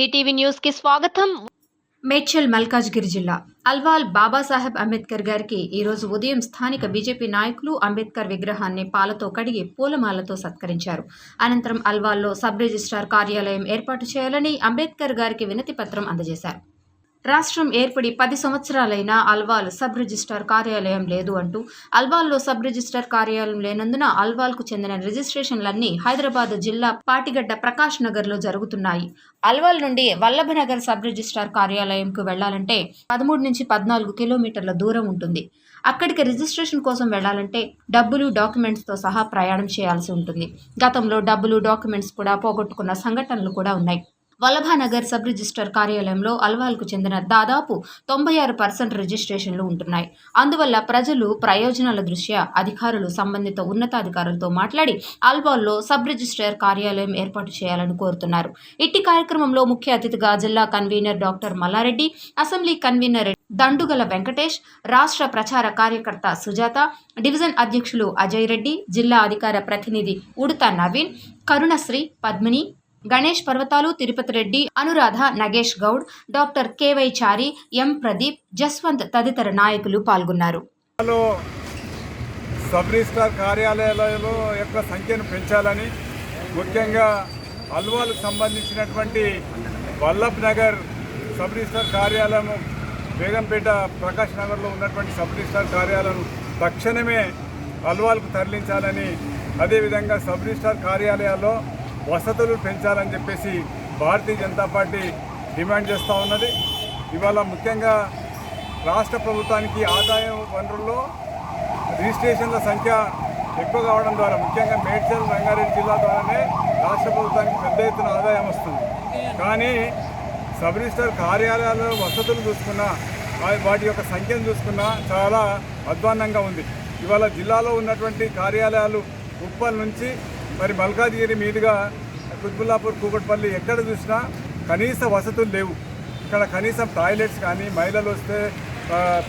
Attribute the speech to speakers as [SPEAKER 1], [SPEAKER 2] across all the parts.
[SPEAKER 1] DTV న్యూస్కి స్వాగతం.
[SPEAKER 2] మేడ్చల్ మల్కాజ్గిరి జిల్లా అల్వాల్ బాబాసాహెబ్ అంబేద్కర్ గారికి ఈరోజు ఉదయం స్థానిక బీజేపీ నాయకులు అంబేద్కర్ విగ్రహాన్ని పాలతో కడిగి పూలమాలతో సత్కరించారు. అనంతరం అల్వాల్లో సబ్ రిజిస్ట్రార్ కార్యాలయం ఏర్పాటు చేయాలని అంబేద్కర్ గారికి వినతి పత్రం అందజేశారు. రాష్ట్రం ఏర్పడి పది సంవత్సరాలైన అల్వాల్ సబ్ రిజిస్ట్రార్ కార్యాలయం లేదు అంటూ అల్వాల్లో సబ్ రిజిస్ట్రార్ కార్యాలయం లేనందున అల్వాల్కు చెందిన రిజిస్ట్రేషన్లన్నీ హైదరాబాద్ జిల్లా పాటిగడ్డ ప్రకాష్ నగర్లో జరుగుతున్నాయి. అల్వాల్ నుండి వల్లభనగర్ సబ్ రిజిస్ట్రార్ కార్యాలయంకు వెళ్ళాలంటే పదమూడు నుంచి పద్నాలుగు కిలోమీటర్ల దూరం ఉంటుంది. అక్కడికి రిజిస్ట్రేషన్ కోసం వెళ్ళాలంటే డబ్బులు డాక్యుమెంట్స్తో సహా ప్రయాణం చేయాల్సి ఉంటుంది. గతంలో డబ్బులు డాక్యుమెంట్స్ కూడా పోగొట్టుకున్న సంఘటనలు కూడా ఉన్నాయి. వల్లభానగర్ సబ్ రిజిస్టర్ కార్యాలయంలో అల్వాల్కు చెందిన దాదాపు తొంభై ఆరు పర్సెంట్ రిజిస్ట్రేషన్లు ఉంటున్నాయి. అందువల్ల ప్రజలు ప్రయోజనాల దృష్ట్యా అధికారులు సంబంధిత ఉన్నతాధికారులతో మాట్లాడి అల్వాల్లో సబ్ రిజిస్టర్ కార్యాలయం ఏర్పాటు చేయాలని కోరుతున్నారు. ఇట్టి కార్యక్రమంలో ముఖ్య అతిథిగా జిల్లా convener doctor Mallareddy assembly convener Dandugala Venkatesh రాష్ట్ర ప్రచార కార్యకర్త సుజాత డివిజన్ అధ్యక్షులు అజయ్ రెడ్డి జిల్లా అధికార ప్రతినిధి ఉడత Naveen Karunasri Padmini Ganesh Parvathalu Tirupati Reddy Anuradha Nagesh Goud doctor K Y Chari M Pradeep Jaswant తదితర నాయకులు పాల్గొన్నారు.
[SPEAKER 3] సబ్ రిజిస్ట్రార్ కార్యాలయాలలో యొక్క సంఖ్యను పెంచాలని ముఖ్యంగా అల్వాలకు సంబంధించినటువంటి వల్లభ్ నగర్ సబ్ రిజిస్ట్రార్ కార్యాలయం బేగంపేట ప్రకాష్ నగర్లో ఉన్నటువంటి సబ్ రిజిస్ట్రార్ కార్యాలయం తక్షణమే అల్వాల్కు తరలించాలని అదేవిధంగా సబ్ రిజిస్ట్రార్ కార్యాలయాల్లో వసతులు పెంచాలని చెప్పేసి భారతీయ జనతా పార్టీ డిమాండ్ చేస్తూ ఉన్నది. ఇవాళ ముఖ్యంగా రాష్ట్ర ప్రభుత్వానికి ఆదాయ వనరుల్లో రిజిస్ట్రేషన్ల సంఖ్య ఎక్కువ కావడం ద్వారా ముఖ్యంగా మేడ్చల్ రంగారెడ్డి జిల్లా ద్వారానే రాష్ట్ర ప్రభుత్వానికి పెద్ద ఎత్తున ఆదాయం వస్తుంది. కానీ సబ్ రిజిస్టర్ కార్యాలయాల్లో వసతులు చూసుకున్నా వాటి యొక్క సంఖ్యను చూసుకున్నా చాలా అధ్వాన్నంగా ఉంది. ఇవాళ జిల్లాలో ఉన్నటువంటి కార్యాలయాలు ఉప్పల్ నుంచి మరి మల్కాజ్గిరి మీదుగా కుత్బుల్లాపూర్ కూకట్పల్లి ఎక్కడ చూసినా కనీస వసతులు లేవు. ఇక్కడ కనీసం టాయిలెట్స్ కానీ మహిళలు వస్తే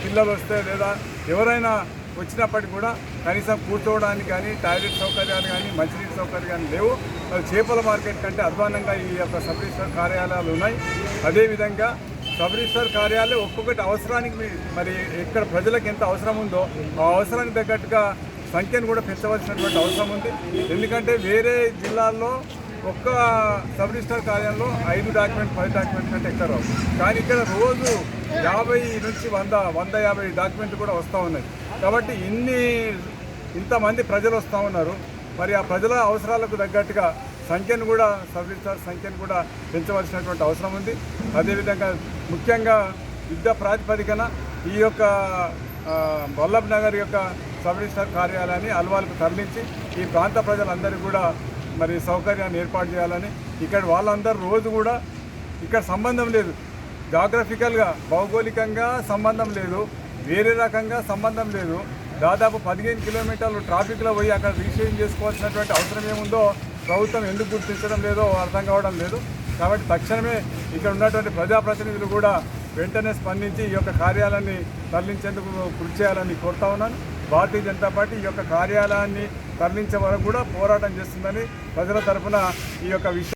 [SPEAKER 3] పిల్లలు వస్తే లేదా ఎవరైనా వచ్చినప్పటికి కూడా కనీసం కూర్చోవడానికి కానీ టాయిలెట్ సౌకర్యాలు కానీ మంచినీటి సౌకర్యాలు కానీ లేవు. చేపల మార్కెట్ కంటే అధ్వానంగా ఈ యొక్క సబ్ రిజిస్టర్ కార్యాలయాలు ఉన్నాయి. అదేవిధంగా సబ్ రిజిస్టర్ కార్యాలయం ఒక్కొక్కటి అవసరానికి మరి ఎక్కడ ప్రజలకు ఎంత అవసరం ఉందో ఆ అవసరానికి తగ్గట్టుగా సంఖ్యను కూడా పెంచవలసినటువంటి అవసరం ఉంది. ఎందుకంటే వేరే జిల్లాల్లో ఒక్క సబ్ రిజిస్టర్ కార్యాలయంలో ఐదు డాక్యుమెంట్ పది డాక్యుమెంట్ కంటే ఎక్కువ రావు. కానీ ఇక్కడ రోజు యాభై నుంచి వంద వంద యాభై డాక్యుమెంట్లు కూడా వస్తూ ఉన్నాయి. కాబట్టి ఇన్ని ఇంతమంది ప్రజలు వస్తూ ఉన్నారు. మరి ఆ ప్రజల అవసరాలకు తగ్గట్టుగా సంఖ్యను కూడా సబ్ రిజిస్టర్ సంఖ్యను కూడా పెంచవలసినటువంటి అవసరం ఉంది. అదేవిధంగా ముఖ్యంగా యుద్ధ ప్రాతిపదికన ఈ యొక్క వల్లభ్ నగర్ యొక్క సబ్ రిజిస్టర్ కార్యాలయాన్ని అల్వాల్కు తరలించి ఈ ప్రాంత ప్రజలందరికీ కూడా మరి సౌకర్యాన్ని ఏర్పాటు చేయాలని ఇక్కడ వాళ్ళందరూ రోజు కూడా ఇక్కడ సంబంధం లేదు. జాగ్రఫికల్గా భౌగోళికంగా సంబంధం లేదు. వేరే రకంగా సంబంధం లేదు. దాదాపు పదిహేను కిలోమీటర్లు ట్రాఫిక్లో పోయి అక్కడ రిజిస్ట్రేషన్ చేసుకోవాల్సినటువంటి అవసరం ఏముందో ప్రభుత్వం ఎందుకు గుర్తించడం లేదో అర్థం కావడం లేదు. కాబట్టి తక్షణమే ఇక్కడ ఉన్నటువంటి ప్రజాప్రతినిధులు కూడా వెంటనే స్పందించి ఈ యొక్క కార్యాలయాన్ని తరలించేందుకు కృషి చేయాలని కోరుతా ఉన్నాను. భారతీయ జనతా పార్టీ ఈ యొక్క కార్యాలయాన్ని తరలించే వరకు కూడా పోరాటం చేస్తుందని ప్రజల తరఫున ఈ యొక్క విషయం